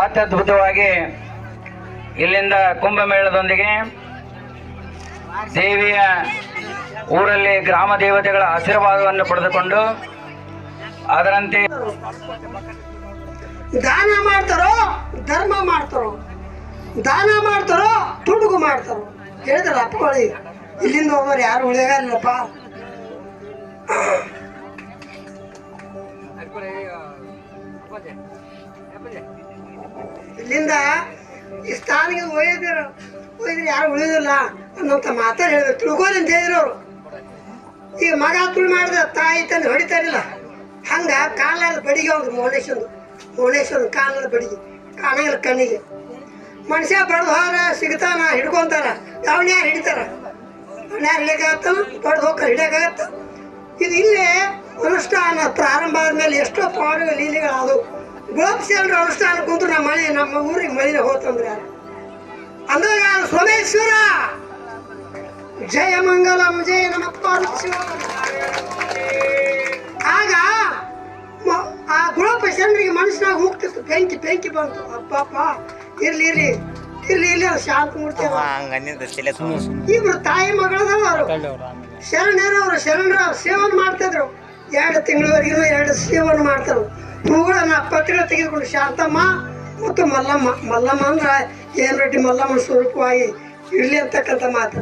ಅತ್ಯದ್ಭುತವಾಗಿ ಇಲ್ಲಿಂದ ಕುಂಭಮೇಳದೊಂದಿಗೆ ದೇವಿಯ ಊರಲ್ಲಿ ಗ್ರಾಮ ದೇವತೆಗಳ ಆಶೀರ್ವಾದವನ್ನು ಪಡೆದುಕೊಂಡು ಅದರಂತೆ ದಾನ ಮಾಡ್ತಾರೋ ಧರ್ಮ ಮಾಡ್ತಾರೋ ದಾನ ಮಾಡ್ತಾರೋ ತುಡುಗು ಮಾಡ್ತಾರೋ. ಹೇಳಿದ್ರ ಅಪ್ಪಳಿ ಇಲ್ಲಿಂದ ಹೋಗೋರು ಯಾರು ಉಳಿಯಾಗಲ್ಲಪ್ಪ ಇಲ್ಲಿಂದ ಈ ಸ್ಥಾನಿಗೆ ಒಯ್ದಿರು ಒಯ್ದ್ರೆ ಯಾರು ಉಳಿಯೋದಿಲ್ಲ ಅನ್ನೋಂಥ ಮಾತಾ ಹೇಳಿದ್ರು. ತಿಳ್ಕೊಳ್ಳಿ ಅಂತ ಹೇಳಿದ್ರು ಅವರು. ಈಗ ಮಗ ತುಳು ಮಾಡಿದ ತಾಯಿ ತಂದು ಹೊಡಿತಾರಿಲ್ಲ ಹಂಗ ಕಾಲದ ಬಡಿಗೆ ಅವ್ನು ಮೌನೇಶ್ವರ ಮೌನೇಶ್ವರ ಕಾಲದ ಬಡಿಗೆ. ಕಾಣಂಗಿಲ್ಲ ಕಣ್ಣಿಗೆ. ಮನುಷ್ಯ ಬಡ್ದು ಹೋರ ಸಿಗ್ತಾನ, ಹಿಡ್ಕೊಂತಾರ. ಅವನ ಯಾರು ಹಿಡಿತಾರ. ಅವ್ನ ಯಾರು ಬಡ್ದು ಹೋಗ ಹಿಡಿಯೋಕ್ಕಾಗತ್ತ ಇದು ಇಲ್ಲೇ ಅನುಷ್ಠಾನ ಪ್ರಾರಂಭ ಆದ್ಮೇಲೆ ಎಷ್ಟೋ ಪಾಡುಗಳು ಲೀಲೆಗಳಾದವು. ಗೋಪಿಸಿದ್ರೆ ಅನುಷ್ಠಾನ ಕುಂತು ನಮ್ಮ ಮಳೆ ನಮ್ಮ ಊರಿಗೆ ಮಳೆ ಹೋತಂದ್ರೆ ಯಾರು? ಅಂದಾಗ ಸೋಮೇಶ್ವರ! ಜಯ ಮಂಗಲಂ ಜಯ ನಮಪ್ಪ ಆಗ ಆ ಗುಳಪ ಚಂದ್ರಿಗೆ ಮನುಷ್ಯನಾಗ ಹೋಗ್ತಿತ್ತು. ಬೆಂಕಿ ಬೆಂಕಿ ಬಂತು. ಅಪ್ಪಪ್ಪ ಇರ್ಲಿ ಇರ್ಲಿ. ಇರ್ಲಿ ಇರ್ಲಿ ಅವ್ರು ಶಾಂತ ಮೂರ್ತಿ ಇಬ್ರು ತಾಯಿ ಅವರು. ಶರಣರವರು ಶರಣರ ಸೇವನೆ ಮಾಡ್ತಿದ್ರು ಎರಡು ತಿಂಗಳವರೆಗೂ ಎರಡು ಸೇವನ್ ಮಾಡ್ತಾರೆ ಹೂಗಳನ್ನ ಪತ್ರ ತೆಗೆದುಕೊಂಡು ಶಾಂತಮ್ಮ ಮತ್ತು ಮಲ್ಲಮ್ಮ. ಮಲ್ಲಮ್ಮ ಅಂದ್ರೆ ಏನ್ ರೆಡ್ಡಿ ಮಲ್ಲಮ್ಮನ ಸ್ವರೂಪವಾಗಿ ಇರ್ಲಿ ಅಂತಕ್ಕಂಥ ಮಾತು.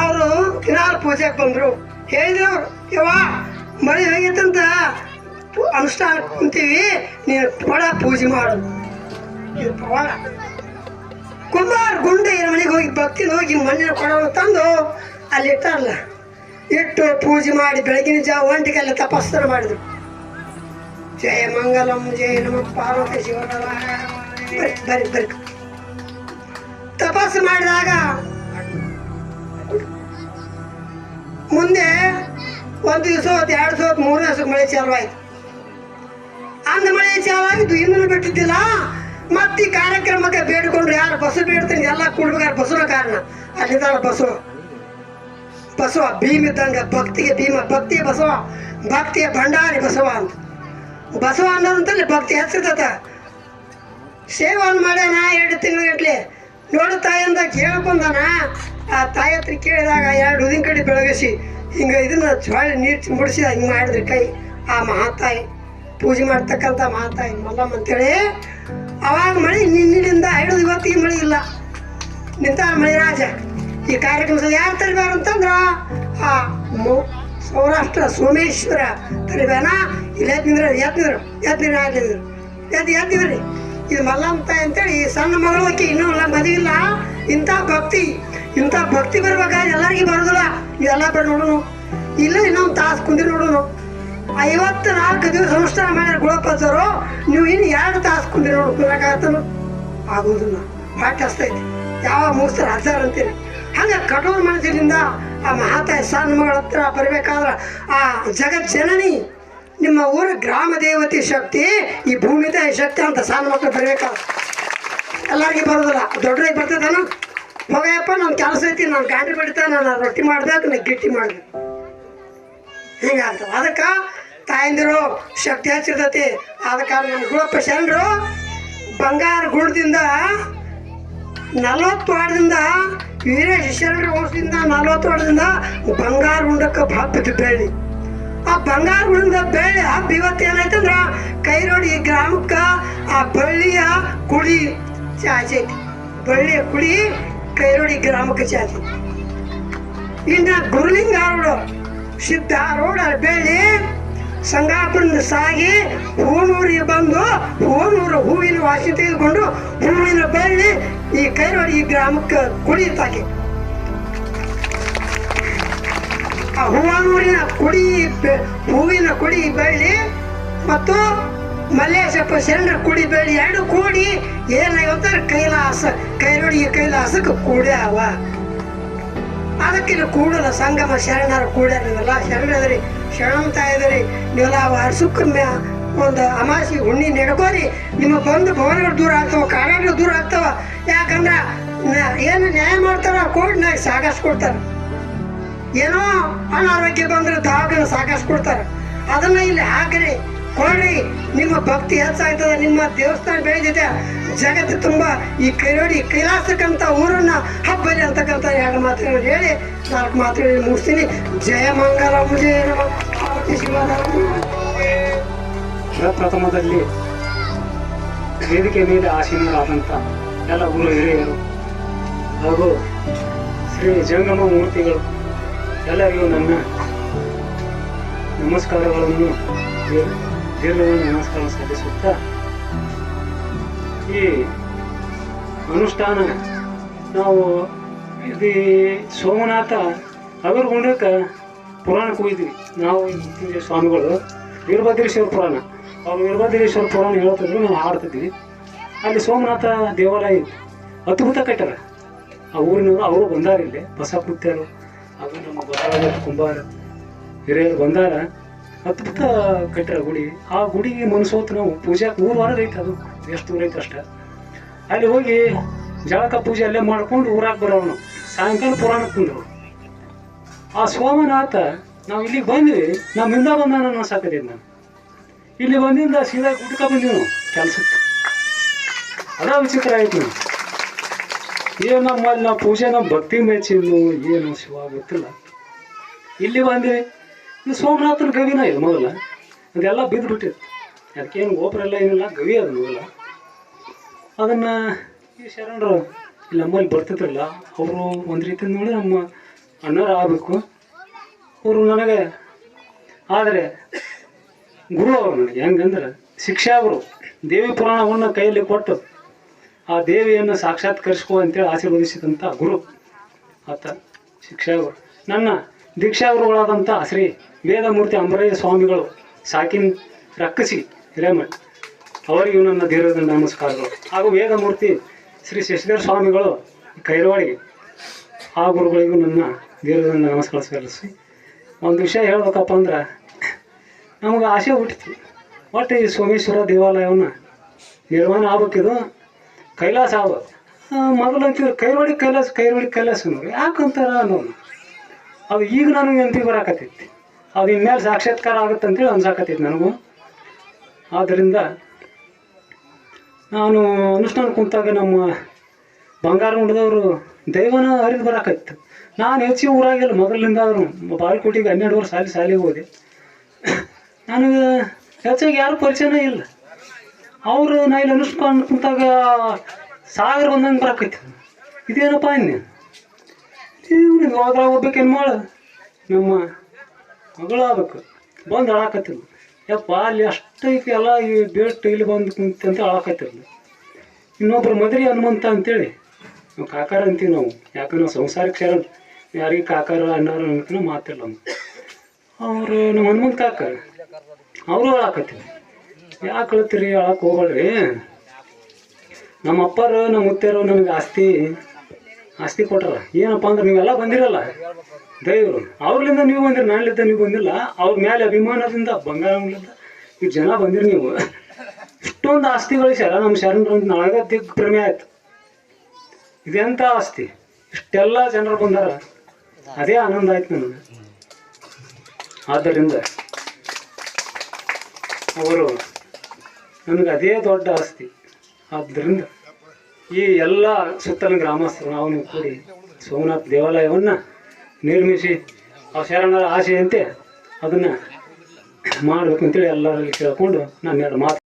ಅವರು ದಿನಾಲ ಪೂಜೆಗೆ ಬಂದರು. ಹೇಳಿದವ್ರು ಯವ್ವ, ಮಳೆ ಹೇಗಿತ್ತಂತ ಅನುಷ್ಠಾನ ಕುಂತೀವಿ, ನೀನು ಪಡ ಪೂಜೆ ಮಾಡು. ಇದು ಪವಾಡ. ಕುಂಬಾರ ಗುಂಡೆ ಮನೆಗೆ ಹೋಗಿ ಭಕ್ತಿನ ಹೋಗಿ ಮಣ್ಣಿನ ಕೊಡವನ್ನು ತಂದು ಅಲ್ಲಿ ಇಟ್ಟಾರಲ್ಲ ಇಟ್ಟು ಪೂಜೆ ಮಾಡಿ ಬೆಳಗಿನ ಜಾವ ಒಂಟಿಗೆಲ್ಲ ತಪಸ್ಸರ ಮಾಡಿದ್ರು. ಜಯ ಮಂಗಲಂ ಜಯ ನಮ ಪಾರ್ವತಿ ಶಿವನ ಬರಿ ಬರಿ ತಪಸ್ಸು ಮಾಡಿದಾಗ ಮುಂದೆ ಒಂದು ದಿವಸ ಹೊತ್ತು, ಎರಡು ದಿವಸ ಹೊತ್ತು, ಮೂರು ದಿವಸಕ್ಕೆ ಮಳೆ ಚಾಲು ಆಯ್ತು. ಅಂದ ಮಳೆ ಚಾಲು ಆಗಿದ್ದು ಇನ್ನೂ ಬಿಟ್ಟಿದ್ದಿಲ್ಲ. ಮತ್ತೆ ಈ ಕಾರ್ಯಕ್ರಮಕ್ಕೆ ಬೇಡಿಕೊಂಡ್ರು ಯಾರು? ಬಸ್ಸು ಬೇಡ್ತೀನಿ, ಎಲ್ಲ ಕುಡ್ಬೇಕಾದ್ರೆ ಬಸವನ ಕಾರಣ. ಅಲ್ಲಿದ್ದಾಳ ಬಸವ ಬಸವ ಭೀಮ್ ಇದ್ದಂಗ ಭಕ್ತಿಗೆ ಭೀಮ, ಭಕ್ತಿಯ ಬಸವ, ಭಕ್ತಿಯ ಭಂಡಾರಿ ಬಸವ ಅಂತ. ಬಸವ ಅನ್ನೋದಂತಲ್ಲಿ ಭಕ್ತಿ ಹೆಚ್ಚಿರ್ತದ ಸೇವನ್ ಮಾಡ್ಯಾನ ಎರಡು ತಿಂಗಳಗಟ್ಲೆ ನೋಡು ತಾಯಿ ಅಂದ ಕೇಳ್ಕೊಂಡಾನ. ಆ ತಾಯಿ ಹತ್ರ ಕೇಳಿದಾಗ ಎರಡು ಉದಿನ ಕಡೆ ಬೆಳಗಿಸಿ, ಹಿಂಗ ಇದನ್ನ ಜ್ವಾಳಿ ನೀರು ಚಿಂಬಿಡಿಸಿ ಹಿಂಗೆ ಮಾಡಿದ್ರಿ ಕೈ. ಆ ಮಹಾತಾಯಿ, ಪೂಜೆ ಮಾಡ್ತಕ್ಕಂಥ ಮಹಾತಾಯಿ ಮಲ್ಲಮ್ಮ ಅಂತೇಳಿ, ಅವಾಗ ಮಳೆ ನಿನ್ನಿಂದ ಹಿಡಿದು ಇವತ್ತಿಗೆ ಮಳೆ ಇಲ್ಲ. ನಿಂತ ಮಳಿರಾಜ ಈ ಕಾರ್ಯಕ್ರಮದಲ್ಲಿ ಯಾರು ತರಬಾರಂತಂದ್ರ ಆ ಸೌರಾಷ್ಟ್ರ ಸೋಮೇಶ್ವರ ತರಿಬೇನ ಇಲ್ಲಿ ಎತ್ತಿದ್ರು ಎದ್ನಿದ್ರು ಎದ್ನಿರು ಆಗ್ಲಿದ್ರು ಎದ್ದು ಎದ್ದಿವ್ರಿ ಇದು ಮಲ್ಲಂತ ಅಂತೇಳಿ ಈ ಸಣ್ಣ ಮಗಳು ಆಕಿ ಇನ್ನೂ ಇಲ್ಲ ಮದುವಿಲ್ಲ ಇಂಥ ಭಕ್ತಿ ಇಂಥ ಭಕ್ತಿ ಬರ್ಬೇಕಾದ್ರೆ ಎಲ್ಲರಿಗೂ ಬರೋದಿಲ್ಲ. ಇದೆಲ್ಲ ಬೇಡ ನೋಡೋನು. ಇಲ್ಲ ಇನ್ನೊಂದು ತಾಸು ಕುಂದಿ ನೋಡೋನು. ಐವತ್ತು ನಾಲ್ಕು ದಿವಸ ಅನುಷ್ಠಾನ ಮಾಡ್ಯಾರ ಗುಳಪತ್ತರು ನೀವು ಇನ್ನು ಎರಡು ತಾಸು ಕುಂದಿ ನೋಡು ಕುಂದ್ರಕ್ಕಾಗತ್ತನು ಆಗೋದಿಲ್ಲ ಭಾಳ ಕಷ್ಟ ಐತಿ ಯಾವ ಮುಗಿಸ್ತಾರೆ ಹಜಾರ್ ಅಂತೀರಿ? ಹಂಗೆ ಕಠೋರ ಮನಸ್ಸಿನಿಂದ ಆ ಮಾತೆ ಸಣ್ಣ ಮಗಳ ಹತ್ರ ಬರಬೇಕಾದ್ರೆ ಆ ಜಗತ್ ಜನನಿ, ನಿಮ್ಮ ಊರ ಗ್ರಾಮ ದೇವತೆ ಶಕ್ತಿ, ಈ ಭೂಮಿ ತಾಯಿ ಶಕ್ತಿ ಅಂತ ಸಣ್ಣ ಮಕ್ಕಳು ಬರಬೇಕಾದ್ರೆ. ಎಲ್ಲರಿಗೂ ಬರೋದಿಲ್ಲ. ದೊಡ್ಡದಾಗಿ ಬರ್ತದೇನು? ಹೋಗಯ್ಯಪ್ಪ ನನ್ನ ಕೆಲಸ ಐತಿ, ನಾನು ಗಾಂಡಿ ಬಡಿತ, ನಾನು ರೊಟ್ಟಿ ಮಾಡ್ಬೇಕು ನಾನು ಗಿಟ್ಟಿ ಮಾಡ್ಬೇಕು ಹಿಂಗಾಗ್ತದೆ ಅದಕ್ಕೆ ತಾಯಂದಿರು ಶಕ್ತಿ ಹಚ್ಚಿರ್ತೈತಿ. ಅದಕ್ಕೆ ನಮ್ಮ ಗುಳಪ್ಪ ಶರಣರು ಬಂಗಾರ ಗುಡದಿಂದ ನಲವತ್ತು ವಾರದಿಂದ ಶರಣರ ವಂಶದಿಂದ ನಲವತ್ತು ವಾರದಿಂದ ಬಂಗಾರ ಉಂಡಕ್ಕೆ ಹಬ್ಬಿದ್ದು ಬೆಳ್ಳಿ. ಆ ಬಂಗಾರ ಉಂಡ ಬೇಳೆ ಹಬ್ಬ ಇವತ್ತು ಏನಾಯ್ತಂದ್ರ ಕೈರೋಡಿ ಗ್ರಾಮಕ್ಕೆ ಆ ಬಳ್ಳಿಯ ಕುಡಿ ಚಾಚೈತಿ. ಬಳ್ಳಿಯ ಕುಡಿ ಕೈರೋಡಿ ಗ್ರಾಮಕ್ಕೆ ಚಾಚೈತಿ. ಇನ್ನು ಗುರುಲಿಂಗಾರೋಡು ಸಿದ್ಧ ರೋಡ್ ಬೆಳ್ಳಿ ಸಂಗಾಪುರದಿಂದ ಸಾಗಿ ಹೂನೂರಿಗೆ ಬಂದು ಹೂನೂರು ಹೂವಿನ ವಾಸಿ ತೆಗೆದುಕೊಂಡು ಹೂವಿನ ಬಳ್ಳಿ ಈ ಕೈರೋಡಿ ಈ ಗ್ರಾಮಕ್ಕೆ ಕುಡಿಯುತ್ತಾಕೆ ಆ ಹೂವನೂರಿನ ಕುಡಿ ಹೂವಿನ ಕುಡಿ ಬಳ್ಳಿ ಮತ್ತು ಮಲ್ಲೇಶಪ್ಪ ಶರಣರ ಕುಡಿ ಬಳ್ಳಿ ಎರಡು ಕೂಡಿ ಏನಾಗುತ್ತಾರೆ ಕೈಲಾಸ ಕೈರೋಡಿ ಕೈಲಾಸಕ್ಕೆ ಕೂಡ್ಯಾವ. ಅದಕ್ಕೆ ಇಲ್ಲಿ ಕೂಡಲ ಸಂಗಮ ಶರಣರ ಕೂಡ್ಯಾರ ನೀವೆಲ್ಲ ಶರಣದ್ರಿ ಶರಣಂತ ಇದ್ರಿ ನೀವೆಲ್ಲ ವರ್ಷಕ್ಕೆ ಒಂದು ಅಮಾಸಿ ಹುಣ್ಣಿ ನೆಡ್ಕೋರಿ. ನಿಮ್ಮ ಬಂದು ಭವನಗಳು ದೂರ ಆಗ್ತಾವ ಕಾಡಾಗಳು ದೂರ ಆಗ್ತಾವ. ಯಾಕಂದ್ರ ಏನು ನ್ಯಾಯ ಮಾಡ್ತಾರ ಕೋರ್ಟ್ನಾಗ ಸಾಕಷ್ಟು ಕೊಡ್ತಾರ. ಏನೋ ಅನಾರೋಗ್ಯ ಬಂದ್ರೆ ದವಾಖಾನೆ ಸಾಕಷ್ಟು ಕೊಡ್ತಾರ. ಅದನ್ನ ಇಲ್ಲಿ ಹಾಕ್ರಿ. ನಿಮ್ಮ ಭಕ್ತಿ ಹೆಚ್ಚಾಗ್ತದೆ, ನಿಮ್ಮ ದೇವಸ್ಥಾನ ಬೆಳೆದಿದೆ. ಜಗತ್ತು ತುಂಬ ಈ ಕೈರೋಡಿ ಕೈಲಾಸಕ್ಕಂತ ಊರನ್ನ ಹಬ್ಬಲಿ ಅಂತಕ್ಕಂಥ ಎರಡು ಮಾತುಗಳು ಹೇಳಿ, ನಾಲ್ಕು ಮಾತುಗಳು ಮುಗಿಸ್ತೀನಿ. ಜಯ ಮಂಗಲ ಪ್ರಥಮದಲ್ಲಿ ವೇದಿಕೆ ಮೇಲೆ ಆಸೀನರಾದಂಥ ಎಲ್ಲ ಗುರು ಹಿರಿಯರು ಹಾಗೂ ಶ್ರೀ ಜಂಗಮ ಮೂರ್ತಿಗಳು ಎಲ್ಲರಿಗೂ ನನ್ನ ನಮಸ್ಕಾರಗಳನ್ನು ದೀರ್ಘವಾದ ನಮಸ್ಕಾರ ಸಲ್ಲಿಸುತ್ತಾ, ಈ ಅನುಷ್ಠಾನ ನಾವು ಇದು ಸೋಮನಾಥ ಅಗರ್ಗುಂಡಕ್ಕೆ ಪುರಾಣ ಹೋಗಿದ್ವಿ ನಾವು ಈ ಸ್ವಾಮಿಗಳು ವೀರಭದ್ರೇಶ್ವರ ಪುರಾಣ. ಅವ್ರು ವೀರಭದ್ರೇಶ್ವರ ಪುರಾಣ ಹೇಳ್ತಿದ್ರು ನಾವು ಹಾಡ್ತಿದ್ವಿ. ಅಲ್ಲಿ ಸೋಮನಾಥ ದೇವಾಲಯ ಇತ್ತು ಅದ್ಭುತ ಕಟ್ಟಾರ ಆ ಊರಿನವರು ಅವರು ಬಂದಾರ ಇಲ್ಲಿ. ಬಸ ಅದು ನಮ್ಮ ಬಸವರಾಜ ಕುಂಬಾರ ಹಿರಿಯರು ಬಂದಾರ. ಅದ್ಭುತ ಕಟ್ಟಿರೋ ಗುಡಿ. ಆ ಗುಡಿಗೆ ಮನಸೋತು ನಾವು ಪೂಜೆ ಮೂರು ವಾರ ಐತೆ ಅದು ಎಷ್ಟು ದೂರ ಐತೆ ಅಷ್ಟೇ. ಅಲ್ಲಿ ಹೋಗಿ ಜಳಕ ಪೂಜೆ ಅಲ್ಲೇ ಮಾಡ್ಕೊಂಡು ಊರಾಗ ಬರೋಣ ಸಾಯಂಕಾಲ ಪುರಾಣ ಕುಂದ್ರು. ಆ ಸೋಮನಾಥ, ನಾವು ಇಲ್ಲಿಗೆ ಬಂದ್ವಿ. ನಮ್ಮಿಂದ ಬಂದ ನಾನು ಸಾಕಿದ್ದೀನಿ ನಾನು. ಇಲ್ಲಿ ಬಂದಿಂದ ಸೀದಾ ಗುಡ್ಕ ಬಂದೀವಿ ನಾವು ಕೆಲ್ಸಕ್ಕೆ. ಅದ ವಿಚಿತ್ರ ಆಯ್ತು. ನಾವು ಏನು ನಮ್ಮಲ್ಲಿ ನಾವು ಪೂಜೆ ನಮ್ಮ ಭಕ್ತಿ ಮೆಚ್ಚಿದ್ನು ಏನು ಶಿವ ಗೊತ್ತಿಲ್ಲ. ಇಲ್ಲಿ ಬಂದ್ವಿ. ಇದು ಸೋಮನಾಥನ ಗವಿನ ಇದು ಮೊದಲ. ಅದೆಲ್ಲ ಬಿದ್ದು ಬಿಟ್ಟಿತ್ತು ಅದಕ್ಕೇನು ಗೋಪುರ ಎಲ್ಲ ಏನಿಲ್ಲ, ಗವಿ ಅದು ಮೊದಲ. ಅದನ್ನು ಈ ಶರಣರು ಇಲ್ಲಿ ನಮ್ಮಲ್ಲಿ ಬರ್ತಿದ್ರಲ್ಲ, ಅವರು ಒಂದು ರೀತಿ ನೋಡಿ ನಮ್ಮ ಅಣ್ಣರು ಆಗಬೇಕು. ಅವರು ನನಗೆ, ಆದರೆ ಗುರು ಅವರು ನನಗೆ, ಹೆಂಗಂದ್ರೆ ಶಿಕ್ಷಾಗುರು ದೇವಿ ಪುರಾಣವನ್ನು ಕೈಯಲ್ಲಿ ಕೊಟ್ಟು ಆ ದೇವಿಯನ್ನು ಸಾಕ್ಷಾತ್ಕರಿಸ್ಕೋ ಅಂತೇಳಿ ಆಶೀರ್ವದಿಸಿದಂಥ ಗುರು ಆತ ಶಿಕ್ಷಾಗುರು ನನ್ನ ದೀಕ್ಷಾಗುರುಗಳಾದಂಥ ಶ್ರೀ ವೇದಮೂರ್ತಿ ಅಂಬರಯ್ಯ ಸ್ವಾಮಿಗಳು ಸಾಕಿನ್ ರಕ್ಕಸಿ ಹಿರೇಮಠ್. ಅವರಿಗೂ ನನ್ನ ದೀರ್ಘ ನಮಸ್ಕಾರಗಳು. ಹಾಗೂ ವೇದಮೂರ್ತಿ ಶ್ರೀ ಶಶಿಧರ ಸ್ವಾಮಿಗಳು ಕೈರವಾಡಿ ಆ ಗುರುಗಳಿಗೂ ನನ್ನ ದೀರ್ಘದಿಂದ ನಮಸ್ಕಾರ ಸಲ್ಲಿಸಿ. ಒಂದು ವಿಷಯ ಹೇಳ್ಬೇಕಪ್ಪ ಅಂದ್ರೆ, ನಮಗೆ ಆಸೆ ಹುಟ್ಟಿತು. ಒಟ್ಟು ಈ ಸೋಮೇಶ್ವರ ದೇವಾಲಯವನ್ನು ನಿರ್ಮಾಣ ಆಗ್ಬೇಕಿದು ಕೈಲಾಸ ಆಗ್ಬೇಕು. ಮೊದಲು ಅಂತಿದ್ರು ಕೈರೋಡಿ ಕೈಲಾಸ ಕೈರೋಡಿ ಕೈಲಾಸ ಅನ್ನೋರು ಯಾಕಂತಾರ ಅನ್ನೋದು. ಅದು ಈಗ ನನಗೆ ನೆನಪಿಗೆ ಬರಾಕತ್ತೈತಿ? ಅದು ಇನ್ಮೇಲೆ ಸಾಕ್ಷಾತ್ಕಾರ ಆಗುತ್ತೆ ಅಂತೇಳಿ ಅನ್ಸಾಕತ್ತೈತಿ ನನಗೂ. ಆದ್ದರಿಂದ ನಾನು ಅನುಷ್ಠಾನ ಕುಂತಾಗ ನಮ್ಮ ಬಂಗಾರ ಮುಂಡದವರು ದೈವನ ಹರಿದು ಬರಾಕತ್ತು. ನಾನು ಹೆಚ್ಚಿಗೆ ಊರಾಗಿಲ್ಲ ಮೊದಲಿಂದ ಅವರು ಬಾಳ್ಕೋಟಿಗೆ ಹನ್ನೆರಡು ವರ್ಷ ಸಾಲಿ ಶಾಲೆಗೆ ಹೋದೆ. ನನಗೆ ಹೆಚ್ಚಾಗಿ ಯಾರು ಪರಿಚಯನೇ ಇಲ್ಲ. ಅವರು ನಾ ಇಲ್ಲಿ ಅನುಷ್ಠಾನ ಕುಂತಾಗ ಸಾಗರ ಬಂದಂಗೆ ಬರಾಕೈತಿ ಇದೇನಪ್ಪ ಇನ್ನೇನು ಇವ್ನಿಗೆ ಹೋದ್ರ ಹೋಗ್ಬೇಕೇನು ಮಾಡ? ನಮ್ಮ ಮಗಳು ಆಗ್ಬೇಕು. ಬಂದು ಅಳಾಕತ್ತಿಲ್ಲ ಯಪ್ಪ, ಅಲ್ಲಿ ಅಷ್ಟೈತಿ ಎಲ್ಲ ಈ ಬೇಟ್ ಇಲ್ಲಿ ಬಂದು ಕುಂತಂತ ಅಂತ ಅಳಾಕತ್ತಿಲ್ಲ ಇನ್ನೊಬ್ರು ಮದ್ರಿ ಹನುಮಂತ ಅಂತೇಳಿ. ನಾವು ಕಾಕಾರ ಅಂತೀವಿ ನಾವು. ಯಾಕಂದ್ರೆ ನಾವು ಸಂಸಾರಕ್ಕೆ ಸೇರಲ್ಲ ಯಾರಿಗೆ ಕಾಕಾರ ಅನ್ನಾರ ಅಂತ ಮಾತಿಲ್ಲ ಅವರು ನಮ್ಮ ಹನುಮಂತ ಕಾಕ. ಅವರು ಅಳಾಕತ್ತೀವಿ ಯಾಕೆ ಅಳತ್ತೀರಿ ಅಳಕ್ಕೆ ಹೋಗ್ಬೇಡ್ರಿ? ನಮ್ಮ ಅಪ್ಪರು, ನಮ್ಮ ಮುತ್ತೆಯರು ನಮಗೆ ಆಸ್ತಿ. ಆಸ್ತಿ ಕೊಟ್ರ ಏನಪ್ಪ ಅಂದ್ರೆ ನೀವೆಲ್ಲ ಬಂದಿರಲ್ಲ. ದೈವರು ಅವ್ರಲಿಂದ ನೀವು ಬಂದಿರ ನಾನಿದ್ದ ನೀವು ಬಂದಿಲ್ಲ. ಅವ್ರ ಮೇಲೆ ಅಭಿಮಾನದಿಂದ ಬಂಗಾರದಿಂದ ಈ ಜನ ಬಂದಿರಿ ನೀವು. ಇಷ್ಟೊಂದು ಆಸ್ತಿ ಗಳಿಸ್ಯಾರ ನಮ್ಮ ಶರಣರು ಅಂತ ನಾಳೆ ದಿಗ್ ಪ್ರೇಮೆ ಆಯ್ತು. ಇದೆಂಥ ಆಸ್ತಿ? ಇಷ್ಟೆಲ್ಲ ಜನರು ಬಂದಾರ. ಅದೇ ಆನಂದ ಆಯ್ತು ನನಗೆ. ಆದ್ದರಿಂದ ಅವರು ನನಗೆ ಅದೇ ದೊಡ್ಡ ಆಸ್ತಿ. ಆದ್ದರಿಂದ ಈ ಎಲ್ಲ ಸುತ್ತಲಿನ ಗ್ರಾಮಸ್ಥರು, ನಾವು ನೀವು ಕೂಡಿ ಸೋಮನಾಥ ದೇವಾಲಯವನ್ನು ನಿರ್ಮಿಸಿ ಆ ಶರಣರ ಆಸೆಯಂತೆ ಅದನ್ನು ಮಾಡಬೇಕು ಅಂತೇಳಿ ಎಲ್ಲರಲ್ಲಿ ಕೇಳಿಕೊಂಡು ನಾನು ಎರಡು ಮಾತು